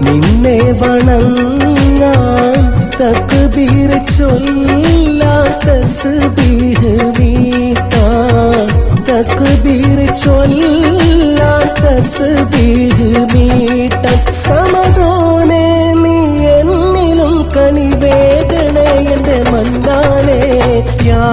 നിന്നെ വണങ്ങാൻ തക്ബീർ ചൊല്ലാത്ത സുബീഹ് വീട്ടാ. തക്ബീർ ചൊല്ലാത്ത സുബീഹ് വീട്ട. സമതോനെ നീ എന്നിലും കണിവേകണേ എന്റെ മന്ദാനെ യാ